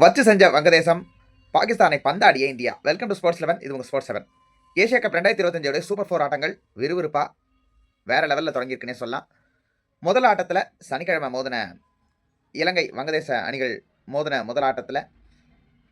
வச்சு செஞ்ச வங்கதேசம் பாகிஸ்தானை பந்தாடிய India. Welcome to sports eleven இது உங்கள் ஸ்போர்ட்ஸ் செவன் ஏஷியா கப் ரெண்டாயிரத்தி இருபத்தஞ்சோடைய சூப்பர் ஃபோர் ஆட்டங்கள் விறுவிறுப்பாக வேறு லெவலில் தொடங்கியிருக்குன்னே சொல்லலாம். முதல் ஆட்டத்தில் சனிக்கிழமை மோதின இலங்கை வங்கதேச அணிகள் மோதின முதல் ஆட்டத்தில்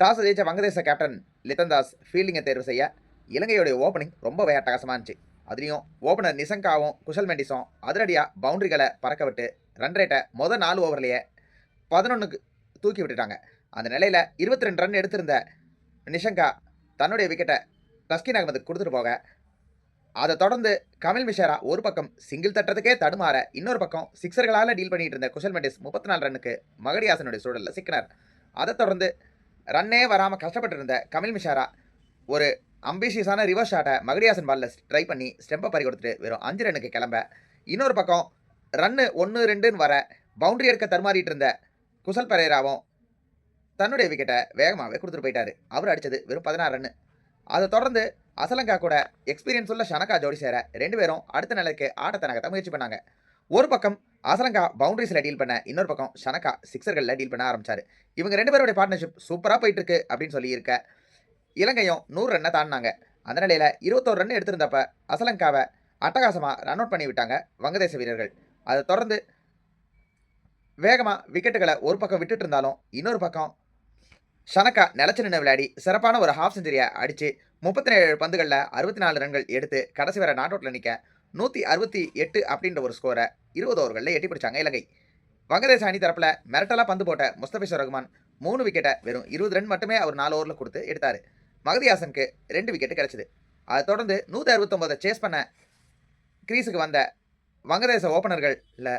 டாஸ் ஜெயிச்ச வங்கதேச கேப்டன் லித்தன்தாஸ் ஃபீல்டிங்கை தேர்வு செய்ய இலங்கையுடைய ஓப்பனிங் ரொம்பவே அட்டகாசமாக இருந்துச்சு. அதுலேயும் ஓப்பனர் நிசங்காவும் குஷல் மெண்டிஸும் அதிரடியாக பவுண்டரிகளை பறக்க விட்டு ரன் ரேட்டை முதல் நாலு ஓவர்லேயே பதினொன்றுக்கு தூக்கி விட்டுட்டாங்க. அந்த நிலையில் இருபத்தி ரெண்டு ரன் எடுத்திருந்த நிஷங்கா தன்னுடைய விக்கெட்டை தஸ்கின் அகமதுக்கு கொடுத்துட்டு போக. அதை தொடர்ந்து கமல் மிஷரா ஒரு பக்கம் சிங்கிள் தட்டுறதுக்கே தடுமாற இன்னொரு பக்கம் சிக்ஸர்களால் டீல் பண்ணிட்டு இருந்த குஷல் மெண்டிஸ் முப்பத்தி நாலு ரன்னுக்கு மகடியாசனுடைய சூழலில் சிக்கினார். அதை தொடர்ந்து ரன்னே வராமல் கஷ்டப்பட்டு இருந்த கமல் மிஷாரா ஒரு அம்பிஷியஸான ரிவர்ஸ் ஷாட்டை மகடியாசன் பாலில் ட்ரை பண்ணி ஸ்டெம்பை பறி கொடுத்துட்டு வெறும் அஞ்சு ரன்னுக்கு கிளம்ப. இன்னொரு பக்கம் ரன்னு ஒன்று ரெண்டுன்னு வர பவுண்டரி எடுக்க தருமாறிட்டு இருந்த குசல் பரேராவும் தன்னுடைய விக்கெட்டை வேகமாகவே கொடுத்துட்டு போயிட்டாரு. அவர் அடித்தது வெறும் பதினாறு ரன்னு அதை தொடர்ந்து அசலங்கா கூட எக்ஸ்பீரியன்ஸ் உள்ள ஷனகா ஜோடி சேர ரெண்டு பேரும் அடுத்த நிலைக்கு ஆட்டத்தை நகர்த்த முயற்சி பண்ணாங்க. ஒரு பக்கம் அசலங்கா பவுண்டரிஸில் டீல் பண்ண இன்னொரு பக்கம் ஷனகா சிக்ஸர்களில் டீல் பண்ண ஆரம்பித்தார் இவங்க ரெண்டு பேருடைய பார்ட்னர்ஷிப் சூப்பராக போயிட்டு இருக்கு அப்படின்னு சொல்லியிருக்க இலங்கையும் நூறு ரன்னை தாண்டினாங்க. அந்த நிலையில் இருபத்தோரு ரன் எடுத்திருந்தப்ப அசலங்காவை அட்டகாசமாக ரன் அவுட் பண்ணி விட்டாங்க வங்கதேச வீரர்கள். அதை தொடர்ந்து வேகமாக விக்கெட்டுகளை ஒரு பக்கம் விட்டுட்டு இருந்தாலும் இன்னொரு பக்கம் ஷனக்கா நிலச்சி நின்று விளையாடி சிறப்பான ஒரு ஹாஃப் செஞ்சுரியை அடித்து முப்பத்தி ஏழு பந்துகளில் அறுபத்தி நாலு ரன்கள் எடுத்து கடைசி வர நாட் அவுட்டில் நிற்க நூற்றி அறுபத்தி எட்டு அப்படின்ற ஒரு ஸ்கோரை இருபது ஓவர்களில் எட்டி பிடிச்சாங்க இலங்கை. வங்கதேச அணி தரப்பில் மிரட்டலாக பந்து போட்ட முஸ்தபிஷர் ரஹ்மான் மூணு விக்கெட்டை வெறும் இருபது ரன் மட்டுமே அவர் நாலு ஓவரில் கொடுத்து எடுத்தார். மகதி ஹாசனுக்கு ரெண்டு விக்கெட்டு கிடச்சிது. அதை தொடர்ந்து நூற்றி அறுபத்தொம்போதை சேஸ் பண்ண கிரீஸுக்கு வந்த வங்கதேச ஓப்பனர்களில்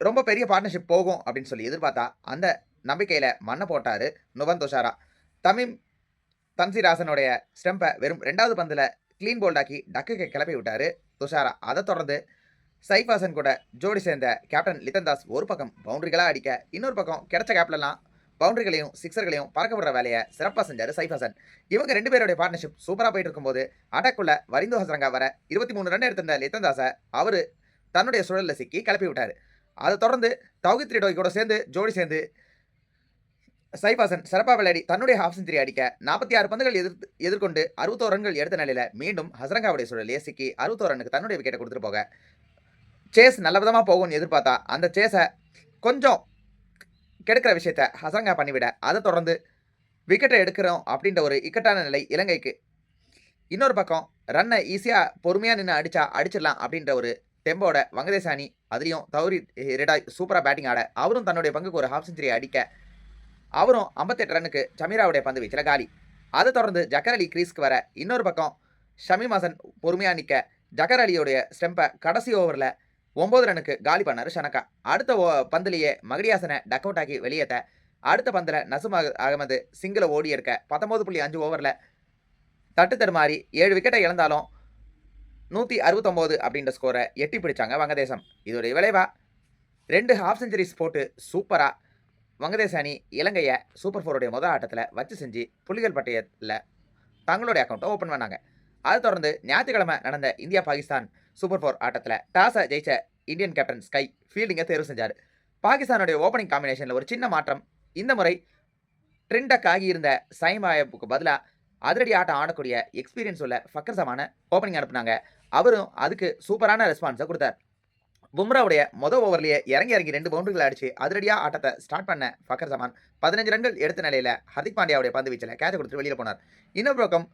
ரொம்ப பெரிய பார்ட்னர்ஷிப் போகும் அப்படின்னு சொல்லி எதிர்பார்த்தா அந்த நம்பிக்கையில் மண்ணை போட்டார் நுவன் துஷாரா தமிம் தன்சிராசனுடைய ஸ்டெம்பை வெறும் ரெண்டாவது பந்தில் க்ளீன் போல்டாக்கி டக்குக்கு கிளப்பி விட்டார் துஷாரா அதை தொடர்ந்து சைஃப் ஹாசன் கூட ஜோடி சேர்ந்த கேப்டன் லித்தன்தாஸ் ஒரு பக்கம் பவுண்டரிகளாக அடிக்க இன்னொரு பக்கம் கிடைச்ச கேப்லலாம் பவுண்டரிகளையும் சிக்ஸர்களையும் பறக்க விடுற வேலையை சிறப்பாக செஞ்சார் சைஃப் ஹசன். இவங்க ரெண்டு பேருடைய பார்ட்னர்ஷிப் சூப்பராக போயிட்டு இருக்கும்போது அட்டாக்குள்ள வரிந்து ஹசரங்கா வர இருபத்தி மூணு ரன் எடுத்திருந்த லித்தன்தாஸை அவர் தன்னுடைய சுழலில் சிக்கி கிளப்பி விட்டார். அதை தொடர்ந்து தௌகித் ரிடோய் கூட சேர்ந்து ஜோடி சேர்ந்து சைஃபாசன் சிறப்பாக விளையாடி தன்னுடைய ஹாஃப் செஞ்சுரி அடிக்க நாற்பத்தி ஆறு பந்துகள் எதிர்த்து எதிர்கொண்டு அறுபத்தோரு ரன்கள் எடுத்த நிலையில் மீண்டும் ஹசரங்காவுடைய சூழலே சிக்கி அறுபத்தோரு ரன்னுக்கு தன்னுடைய விக்கெட்டை கொடுத்துட்டு போக. சேஸ் நல்ல விதமாக போகும்னு எதிர்பார்த்தா அந்த சேஸை கொஞ்சம் கெடுக்கிற விஷயத்த ஹசரங்கா பண்ணிவிட அதை தொடர்ந்து விக்கெட்டை எடுக்கிறோம் அப்படின்ற ஒரு இக்கட்டான நிலை இலங்கைக்கு. இன்னொரு பக்கம் ரன்னை ஈஸியாக பொறுமையாக நின்று அடித்தா அடிச்சிடலாம் அப்படின்ற ஒரு டெம்போட வங்கதேச அணி அதுலேயும் தௌரி ரெடாய் சூப்பராக பேட்டிங் ஆட அவரும் தன்னுடைய பங்குக்கு ஒரு ஹாஃப் செஞ்சுரி அடிக்க அவரும் ஐம்பத்தெட்டு ரன்னுக்கு சமீராவுடைய பந்து வீச்சில் காலி. அதை தொடர்ந்து ஜக்கர் அலி கிரீஸ்க்கு வர இன்னொரு பக்கம் ஷமீம் ஹசன் பொறுமையாக நிற்க ஜக்கர் அலியோடைய ஸ்டெம்பை கடைசி ஓவரில் ஒம்பது ரனுக்கு காலி பண்ணார் ஷனக்கா அடுத்த ஓ பந்துலேயே மகடியாசனை டக் அவுட் ஆக்கி வெளியேற்ற அடுத்த பந்தில் நசும் அகமது சிங்கிளை ஓடி இருக்க பத்தொம்போது புள்ளி அஞ்சு ஓவரில் தட்டு தடுமாறி ஏழு விக்கெட்டை இழந்தாலும் நூற்றி அறுபத்தொம்போது அப்படின்ற ஸ்கோரை எட்டி பிடிச்சாங்க வங்கதேசம். இதோடைய விளைவா? ரெண்டு ஹாஃப் செஞ்சுரிஸ் போட்டு சூப்பராக வங்கதேச அணி இலங்கையை சூப்பர் ஃபோருடைய முதல் ஆட்டத்தில் வச்சு செஞ்சு புலிகள் பட்டியலில் தங்களுடைய அக்கௌண்ட்டை ஓப்பன் பண்ணாங்க. அதை தொடர்ந்து ஞாயிற்றுக்கிழமை நடந்த இந்தியா பாகிஸ்தான் சூப்பர் ஃபோர் ஆட்டத்தில் டாஸை ஜெயிச்ச இந்தியன் கேப்டன் ஸ்கை ஃபீல்டிங்கை தேர்வு செஞ்சார். பாகிஸ்தானுடைய ஓப்பனிங் காம்பினேஷனில் ஒரு சின்ன மாற்றம். இந்த முறை ட்ரெண்டக் ஆகியிருந்த சைமாயப்புக்கு பதிலாக அதிரடி ஆட்டம் ஆடக்கூடிய எக்ஸ்பீரியன்ஸ் உள்ள ஃபக்கர்சமான ஓப்பனிங் அனுப்புனாங்க. அவரும் அதுக்கு சூப்பரான ரெஸ்பான்ஸை கொடுத்தார். பும்ராவுடைய மொதல் ஓவர்லேயே இறங்கி இறங்கி ரெண்டு பவுண்டரிகள் அடிச்சு அதிரடியாக ஆட்டத்தை ஸ்டார்ட் பண்ண ஃபக்கர் சமான் பதினஞ்சு ரன்கள் எடுத்த நிலையில் ஹர்திக் பாண்டியாவுடைய பந்து வீச்சில் கேட்ச் கொடுத்து வெளியில் போனார். இன்னொரு பக்கம்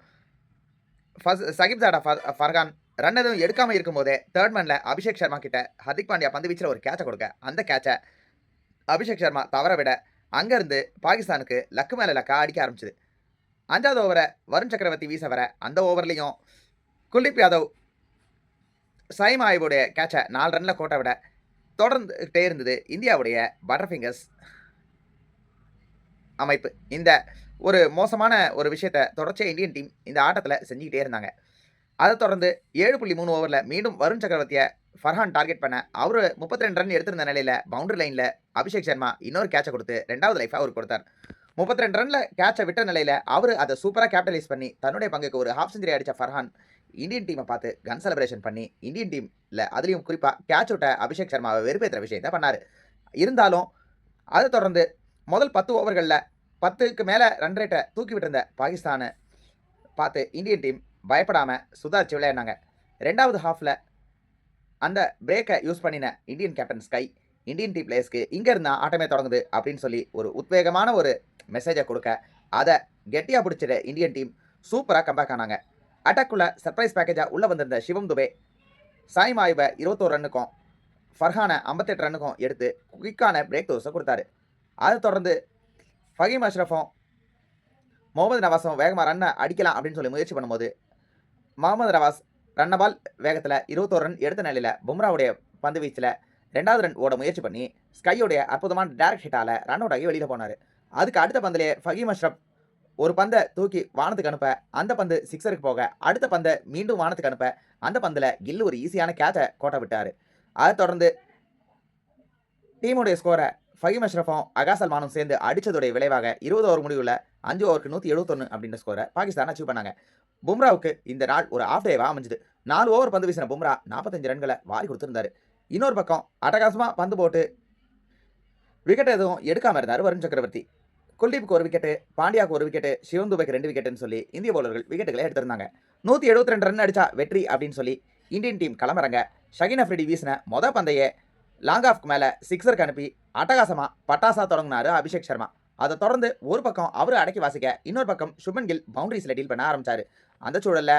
ஃபஸ் சகிப் ஜாடா ஃபர்கான் ரன் எதுவும் எடுக்காமல் இருக்கும்போதே தேர்ட் மேனில் அபிஷேக் சர்மா கிட்ட ஹர்திக் பாண்டியா பந்து வீச்சில் ஒரு கேட்சை கொடுக்க அந்த கேட்சை அபிஷேக் சர்மா தவற விட அங்கேருந்து பாகிஸ்தானுக்கு லக்கு மேலே லக்கா அடிக்க ஆரம்பிச்சது. அஞ்சாவது ஓவரை வருண் சக்கரவர்த்தி வீச வர அந்த ஓவர்லேயும் குல்தீப் யாதவ் சைம் ஆய்வுடைய கேட்சை நாலு ரனில் கோட்டை விட தொடர்ந்துகிட்டே இருந்தது. இந்தியாவுடைய பட்டர் ஃபிங்கர்ஸ் அமைப்பு. இந்த ஒரு மோசமான ஒரு விஷயத்தை தொடர்ச்சியாக இந்தியன் டீம் இந்த ஆட்டத்தில் செஞ்சுக்கிட்டே இருந்தாங்க. அதை தொடர்ந்து ஏழு புள்ளி மூணு ஓவரில் மீண்டும் வருண் சக்கரவர்த்தியை ஃபர்ஹான் டார்கெட் பண்ண அவர் முப்பத்தி ரெண்டு ரன் எடுத்திருந்த நிலையில் பவுண்டரி லைனில் அபிஷேக் சர்மா இன்னொரு கேட்சை கொடுத்து ரெண்டாவது லைஃபாக அவர் கொடுத்தார். முப்பத்தி ரெண்டு ரனில் கேட்சை விட்ட நிலையில் அவர் அதை சூப்பராக கேபிட்டலைஸ் பண்ணி தன்னுடைய பங்குக்கு ஒரு ஹாஃப் செஞ்சுரி அடித்த ஃபர்ஹான் இந்தியன் டீமை பார்த்து கன் செலிப்ரேஷன் பண்ணி இந்தியன் டீமில் அதுலேயும் குறிப்பாக கேட்ச் விட்ட அபிஷேக் சர்மாவை வெறுப்பேற்றுற விஷயத்தை பண்ணார். இருந்தாலும் அதை தொடர்ந்து முதல் பத்து ஓவர்களில் பத்துக்கு மேலே ரன் ரேட்டை தூக்கி விட்டிருந்த பாகிஸ்தானை பார்த்து இந்தியன் டீம் பயப்படாமல் சுதாரிச்சு விளையாடினாங்க. ரெண்டாவது ஹாஃபில் அந்த பிரேக்கை யூஸ் பண்ணின Indian captain Sky Indian team பிளேயர்ஸ்க்கு இங்கே இருந்தால் ஆட்டமே தொடங்குது அப்படின்னு சொல்லி ஒரு உத்வேகமான ஒரு மெசேஜை கொடுக்க அதை கெட்டியாக பிடிச்சிட இந்தியன் டீம் சூப்பராக கம்பேக் ஆனாங்க. அட்டாக்குள்ள சர்ப்ரைஸ் பேக்கேஜாக உள்ளே வந்திருந்த சிவம் துபே சாய் மாயுவை இருபத்தோரு ரன்னுக்கும் ஃபர்ஹானை ஐம்பத்தெட்டு ரன்னுக்கும் எடுத்து குயிக்கான பிரேக் தோஸை கொடுத்தாரு. அதை தொடர்ந்து ஃபஹீம் அஷ்ரஃபும் முகமது நவாஸும் வேகமாக ரன்னை அடிக்கலாம் அப்படின்னு சொல்லி முயற்சி பண்ணும்போது முகமது நவாஸ் ரன்னபால் வேகத்தில் இருபத்தோரு ரன் எடுத்த நிலையில் பும்ராவுடைய பந்து வீச்சில் ரெண்டாவது ரன் ஓட முயற்சி பண்ணி ஸ்கையோடைய அற்புதமான டேரக்ட் ஹிட்டால் ரன் அவுட் ஆகி வெளியில் போனார். அதுக்கு அடுத்த பந்திலே ஃபஹீம் அஷ்ரப் ஒரு பந்தை தூக்கி வானத்துக்கு அனுப்ப அந்த பந்து சிக்ஸருக்கு போக அடுத்த பந்தை மீண்டும் வானத்துக்கு அனுப்ப அந்த பந்தில் கில் ஒரு ஈஸியான கேட்சை கோட்டை விட்டார். அதை தொடர்ந்து டீமுடைய ஸ்கோரை ஃபஹீம் அஷ்ரஃபும் அகாசல் மானும் சேர்ந்து அடித்ததுடைய விளைவாக இருபது ஓவர் முடிவில் அஞ்சு ஓவருக்கு நூற்றி எழுபத்தொன்று அப்படின்ற ஸ்கோரை பாகிஸ்தான் அச்சீவ் பண்ணாங்க. பும்ராவுக்கு இந்த நாள் ஒரு ஆஃப் டேவாக அமைஞ்சுது. நாலு ஓவர் பந்து வீசின பும்ரா நாற்பத்தஞ்சு ரன்களை வாரி கொடுத்துருந்தாரு. இன்னொரு பக்கம் அட்டகாசமாக பந்து போட்டு விக்கெட் எதுவும் எடுக்காமல் இருந்தார் வருண் சக்கரவர்த்தி. குல்தீப்புக்கு ஒரு விக்கெட்டு பாண்டியாவுக்கு ஒரு விக்கெட்டு சிவம் துபைக்கு ரெண்டு விக்கெட்டுன்னு சொல்லி இந்திய பவுலர்கள் விக்கெட்டுகளை எடுத்திருந்தாங்க. நூற்றி எழுபத்தி ரெண்டு ரன் அடித்தா வெற்றி அப்படின்னு சொல்லி இந்தியன் டீம் களமிறங்க ஷகின் அஃப்ரிடி வீசின மொத பந்தையே லாங் ஆஃப்க்கு மேலே சிக்ஸருக்கு அனுப்பி அட்டகாசமாக பட்டாசா தொடங்கினாரு அபிஷேக் சர்மா. அதை தொடர்ந்து ஒரு பக்கம் அவர் அடக்கி வாசிக்க இன்னொரு பக்கம் சுமன் கில் பவுண்டரிஸில் டீல் பண்ண ஆரம்பிச்சாரு. அந்த சூழலில்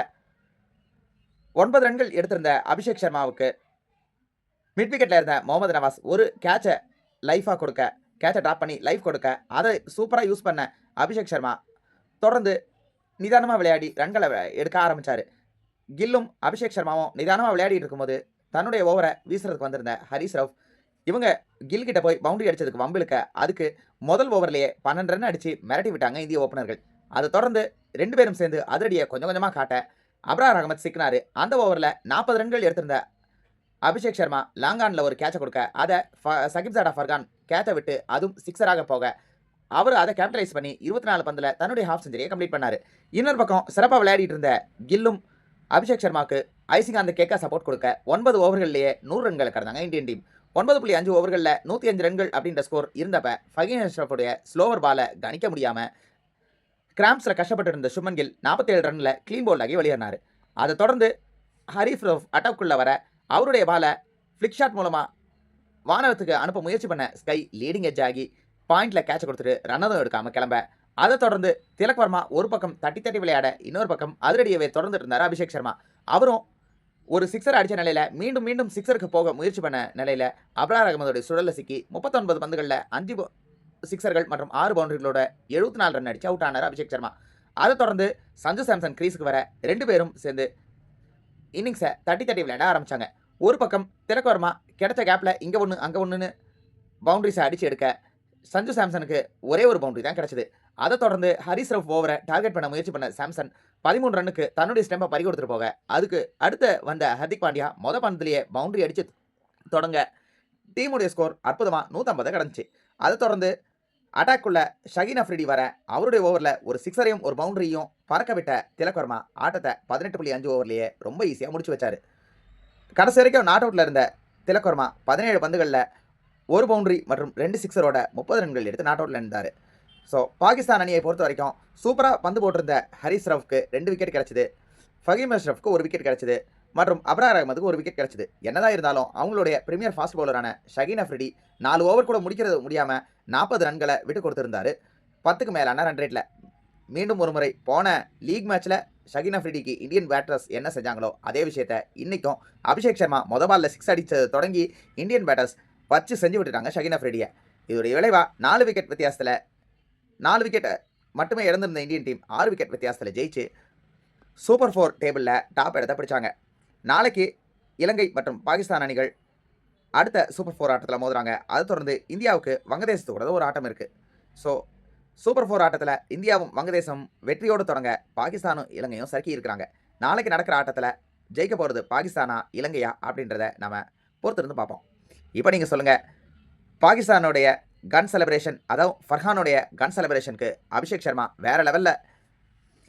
ஒன்பது ரன்கள் எடுத்திருந்த அபிஷேக் சர்மாவுக்கு மிட் விக்கெட்டில் இருந்த முகமது நவாஸ் ஒரு கேட்சை லைஃபாக கொடுக்க கேட்சை ட்ராப் பண்ணி லைஃப் கொடுக்க. அதை சூப்பராக யூஸ் பண்ண அபிஷேக் சர்மா தொடர்ந்து நிதானமாக விளையாடி ரன்களை எடுக்க ஆரம்பித்தார் கில்லும் அபிஷேக் சர்மாவும் நிதானமாக விளையாடிட்டு இருக்கும்போது தன்னுடைய ஓவரை வீசுறதுக்கு வந்திருந்த ஹரிஸ் ரவ் இவங்க கில் கிட்ட போய் பவுண்டரி அடிச்சதுக்கு வம்பிழுக்க அதுக்கு முதல் ஓவர்லேயே பன்னெண்டு ரன் அடித்து மிரட்டி விட்டாங்க இந்திய ஓப்பனர்கள். அதை தொடர்ந்து ரெண்டு பேரும் சேர்ந்து அதிரடியை கொஞ்சம் கொஞ்சமாக காட்ட அப்ரார் அகமத் சிக்கினாரு. அந்த ஓவரில் நாற்பது ரன்கள் எடுத்திருந்த அபிஷேக் சர்மா லாங்கானில் ஒரு கேட்சை கொடுக்க. அதை ஃப- சகிப் ஜாடா ஃபர்கான் கேட்சை விட்டு அதுவும் சிக்ஸராக போக. அவர் அதை கேபிட்டலைஸ் பண்ணி இருபத்தி நாலு பந்தில் தன்னுடைய ஹாஃப் செஞ்சுரியை கம்ப்ளீட் பண்ணார். இன்னொரு பக்கம் சிறப்பாக விளையாடிட்டு இருந்த கில்லும் அபிஷேக் சர்மாவுக்கு ஐசிங் அந்த கேக்கா சப்போர்ட் கொடுக்க ஒன்பது ஓவர்கள்லேயே நூறு ரன்களை கடந்தாங்க இந்தியன் டீம். ஒன்பது புள்ளி அஞ்சு ஓவர்களில் நூற்றி அஞ்சு ரன்கள் அப்படின்ற ஸ்கோர் இருந்தப்ப ஃபகீன் அஷ்ரஃபுடைய ஸ்லோவர் பாலை கணிக்க முடியாமல் கிராம்ஸில் கஷ்டப்பட்டு இருந்த சுமன் கில் நாற்பத்தேழு ரனில் க்ளீன் போல்ட் ஆகி வெளியேறினார். அதை தொடர்ந்து ஹரீஃப் ரஃப் அட்டாக்குள்ளே வர அவருடைய பாலை ஃப்ளிக் ஷாட் மூலமாக வானரத்துக்கு அனுப்ப முயற்சி பண்ண ஸ்கை லீடிங் எஜ் ஆகி பாயிண்ட்ல கேட்ச் கொடுத்துட்டு ரன்னதும் எடுக்காம கிளம்ப. அதை தொடர்ந்து திலக் வர்மா ஒரு பக்கம் தட்டி தட்டி விளையாட இன்னொரு பக்கம் அதிரடியவே தொடர்ந்துட்டு இருந்தார் அபிஷேக் சர்மா. அவரும் ஒரு சிக்ஸர் அடித்த நிலையில் மீண்டும் மீண்டும் சிக்ஸருக்கு போக முயற்சி பண்ண நிலையில் அப்ரார் அகமதோடைய சுழலில் சிக்கி முப்பத்தொன்பது பந்துகளில் அஞ்சு சிக்ஸர்கள் மற்றும் ஆறு பவுண்டரிகளோட எழுபத்தி நாலு ரன் அடிச்சு அவுட் ஆனார் அபிஷேக் சர்மா. அதை தொடர்ந்து சஞ்சு சாம்சன் கிரீஸுக்கு வர ரெண்டு பேரும் சேர்ந்து இன்னிங்ஸை தட்டி தட்டி விளையாட ஆரம்பிச்சாங்க. ஒரு பக்கம் திலக் வர்மா கிடைச்ச கேப்பில் இங்கே ஒன்று அங்கே ஒன்றுன்னு பவுண்டரிஸை அடித்து எடுக்க சஞ்சு சாம்சனுக்கு ஒரே ஒரு பவுண்டரி தான் கிடச்சிது. அதை தொடர்ந்து ஹரிஸ் ரஃப் ஓவரை டார்கெட் பண்ண முயற்சி பண்ண சாம்சன் பதிமூணு ரன்னுக்கு தன்னுடைய ஸ்டெம்பை பறி கொடுத்துட்டு போக. அதுக்கு அடுத்து வந்த ஹர்திக் பாண்டியா மொத பந்தத்திலேயே பவுண்டரி அடித்து தொடங்க. டீமுடைய ஸ்கோர் அற்புதமாக நூற்றம்பதை கிடந்துச்சு. அதை தொடர்ந்து அட்டாக்குள்ள ஷகின் அஃப்ரிடி வர அவருடைய ஓவரில் ஒரு சிக்ஸரையும் ஒரு பவுண்டரியும் பறக்க விட்ட திலக்வர்மா ஆட்டத்தை பதினெட்டு புள்ளி அஞ்சு ஓவர்லேயே ரொம்ப ஈஸியாக முடிச்சு வச்சார். கடைசி வரைக்கும் நாட் அவுட்டில் இருந்த திலக்கர்மா பதினேழு பந்துகளில் ஒரு பவுண்டரி மற்றும் ரெண்டு சிக்ஸரோட முப்பது ரன்கள் எடுத்து நாட் அவுட்டில் இருந்தார் ஸோ பாகிஸ்தான் அணியை பொறுத்த வரைக்கும் சூப்பராக பந்து போட்டிருந்த ஹரிஸ் ரஃப்க்கு ரெண்டு விக்கெட் கிடச்சிது. ஃபகீம் அஷ்ரஃப்க்கு ஒரு விக்கெட் கிடச்சிது. மற்றும் அப்ரார் அகமதுக்கு ஒரு விக்கெட் கிடச்சிது. என்னதான் இருந்தாலும் அவங்களுடைய பிரீமியர் ஃபாஸ்ட் பவுலரான ஷகீன் அஃப்ரிடி நாலு ஓவர் கூட முடிக்கிறது முடியாமல் நாற்பது ரன்களை விட்டு கொடுத்துருந்தாரு. பத்துக்கு மேலான ரன் ரேட்டில் மீண்டும் ஒரு முறை போன லீக் மேட்ச்சில் ஷகின் அஃப்ரிடிக்கு இந்தியன் பேட்டர்ஸ் என்ன செஞ்சாங்களோ அதே விஷயத்த இன்றைக்கும் அபிஷேக் சர்மா மொத பால்ல சிக்ஸ் அடித்தது தொடங்கி இந்தியன் பேட்டர்ஸ் வச்சு செஞ்சு விட்டுட்டாங்க ஷகின் அஃப்ரிடியை இதோடைய விளைவாக நாலு விக்கெட் வித்தியாசத்தில் நாலு விக்கெட்டை மட்டுமே இழந்திருந்த இந்தியன் டீம் ஆறு விக்கெட் வித்தியாசத்தில் ஜெயிச்சு சூப்பர் ஃபோர் டேபிளில் டாப் இடத்த பிடிச்சாங்க. நாளைக்கு இலங்கை மற்றும் பாகிஸ்தான் அணிகள் அடுத்த சூப்பர் ஃபோர் ஆட்டத்தில் மோதுறாங்க. அது தொடர்ந்து இந்தியாவுக்கு வங்கதேசத்தோட ஒரு ஆட்டம் இருக்குது ஸோ சூப்பர் ஃபோர் ஆட்டத்தில் இந்தியாவும் வங்கதேசம் வெற்றியோடு தொடங்க பாகிஸ்தானும் இலங்கையும் சறுக்கி இருக்கிறாங்க. நாளைக்கு நடக்கிற ஆட்டத்தில் ஜெயிக்க போகிறது பாகிஸ்தானா இலங்கையா அப்படின்றத நம்ம பொறுத்திருந்து பார்ப்போம். இப்போ நீங்கள் சொல்லுங்கள் பாகிஸ்தானுடைய கன் செலிப்ரேஷன் அதாவது ஃபர்ஹானுடைய கன் செலிப்ரேஷனுக்கு அபிஷேக் சர்மா வேறு லெவலில்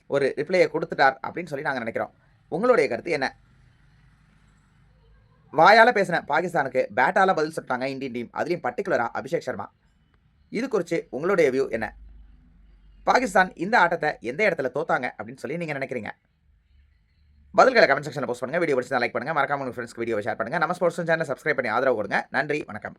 ஒரு ரிப்ளையை கொடுத்துட்டார் அப்படின்னு சொல்லி நாங்கள் நினைக்கிறோம். உங்களுடைய கருத்து என்ன? வாயால் பேசின பாகிஸ்தானுக்கு பேட்டால பதில் சொல்லிட்டாங்க இந்தியன் டீம் அதுலேயும் பர்டிகுலராக அபிஷேக் சர்மா. இது குறித்து உங்களுடைய வியூ என்ன? பாகிஸ்தான் இந்த ஆட்டத்தை எந்த இடத்துல தோத்தாங்க அப்படின்னு சொல்லி நீங்கள் நினைக்கிறீங்க? பதில்களை கமெண்ட் செக்ஷனில் போஸ்ட் பண்ணுங்கள் வீடியோ பிடிச்சா லைக் பண்ணுங்கள் மறக்காம உங்கள் ஃப்ரெண்ட்ஸ்க்கு வீடியோ ஷேர் பண்ணுங்கள் நம்ம ஸ்போர்ட்ஸ் சேனல் சப்ஸ்கிரைப் பண்ணி ஆதரவு கொடுங்க. நன்றி. வணக்கம்.